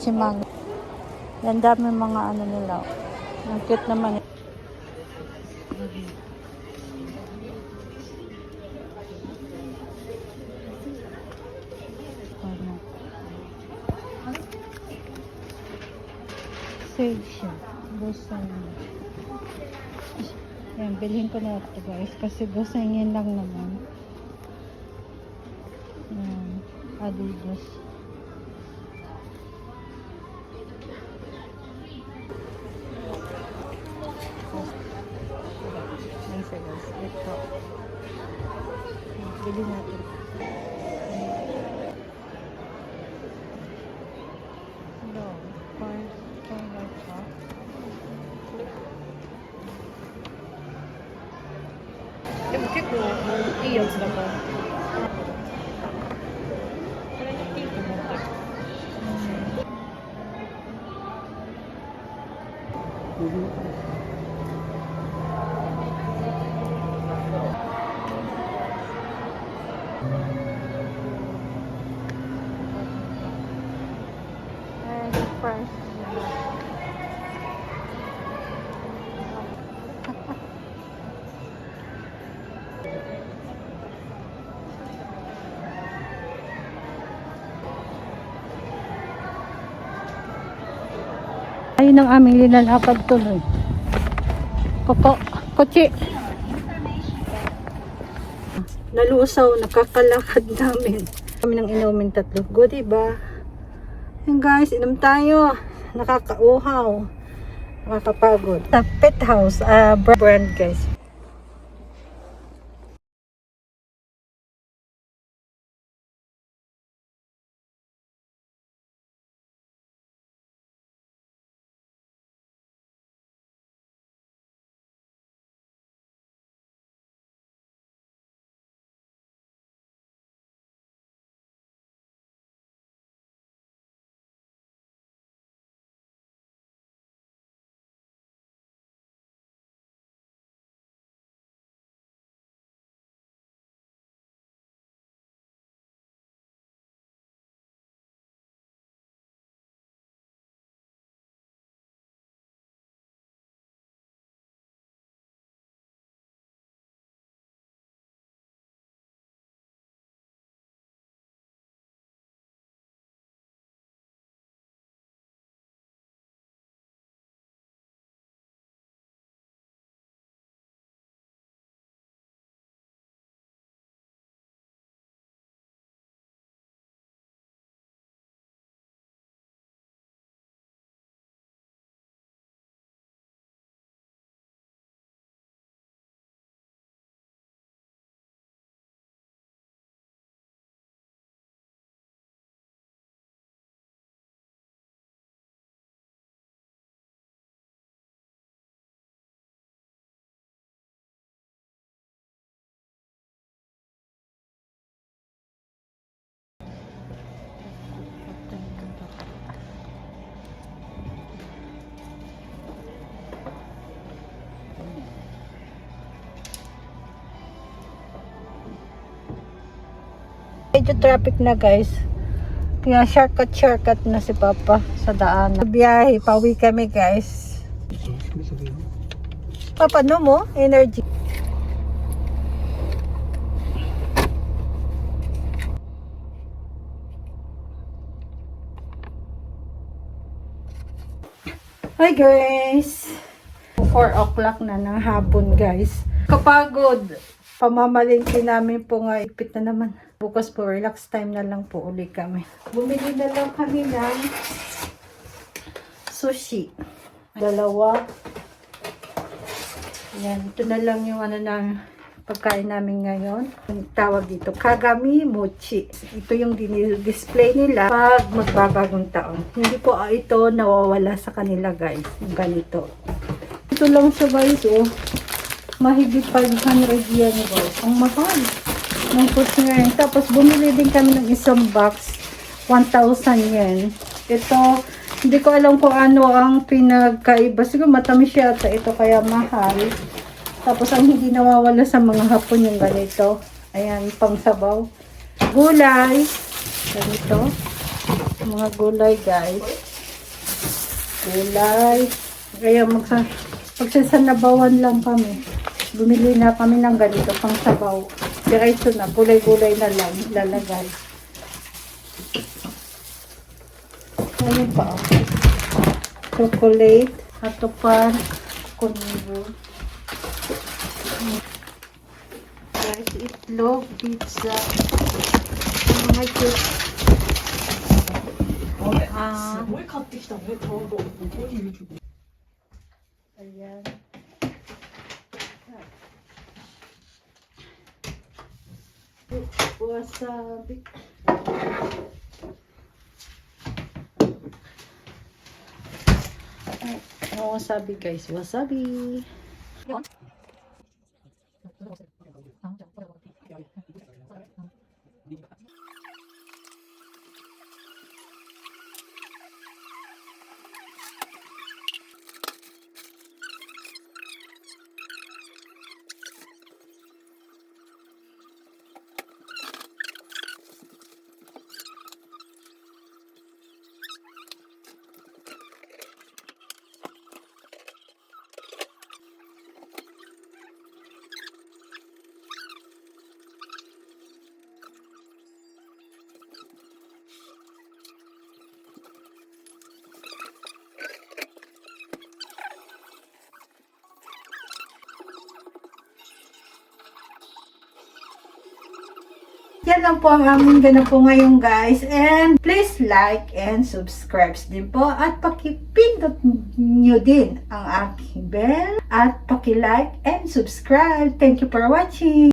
Chimang. Yan dami mga ano nila. Ang cute naman. Sage siya. Dosan. Yan, bilhin ko na ito guys. Kasi dosan yan lang naman. Yan. Adidas. Yan guys. Ito. Bili natin. Hello. For, for like that. でも結構いいやつだから。こ price. Ayun ang aming linalakad tuloy. Koko, kotse. Nalusaw, nakakalakad namin. Kami nang inumin tatlo. Go, diba? Yan guys, inom tayo. Nakakauhaw. Nakakapagod. Sa pet house, ah, brand guys. Medyo traffic na guys. Kaya shortcut shortcut na si Papa sa daan. Biyahe, pauwi kami guys. Papa, no mo? Energy. Hi guys! 4 o'clock na ng hapon guys. Kapagod. Pamamalingki namin po nga ipit na naman. Bukas po relax time na lang po uli kami. Bumili na lang kami ng sushi. Dalawa. Yan. Ito na lang yung ano na pagkain namin ngayon. Ang tawag dito, Kagami Mochi. Ito yung display nila pag magbabagong taon. Hindi po ah, ito nawawala sa kanila guys. Yung ganito. Ito lang siya guys oh. Mahigit 500 yen guys. Ang mahal. Ng ngayon. Tapos bumili din kami ng isang box. 1,000 yen. Ito, hindi ko alam kung ano ang pinagkaiba. Siguro matamis yata ito kaya mahal. Tapos ang hindi nawawala sa mga hapon yung ganito. Ayan, pang sabaw. Gulay. Ganito. Mga gulay guys. Gulay. Kaya magsa magsasanabawan lang kami. Bumili na kami ng ganito pang sabaw. Diretso na, gulay-gulay na lang lalagay. Ayun pa. Chocolate, hatupan, kuniro. Guys, itlog, pizza, mga chips. 아. 뭘 Wasabi. Ay, wasabi guys, wasabi. Yan lang po ang aming ganap po ngayon guys. And please like and subscribe din po. At pakipindot nyo din ang aking bell. At pakilike and subscribe. Thank you for watching.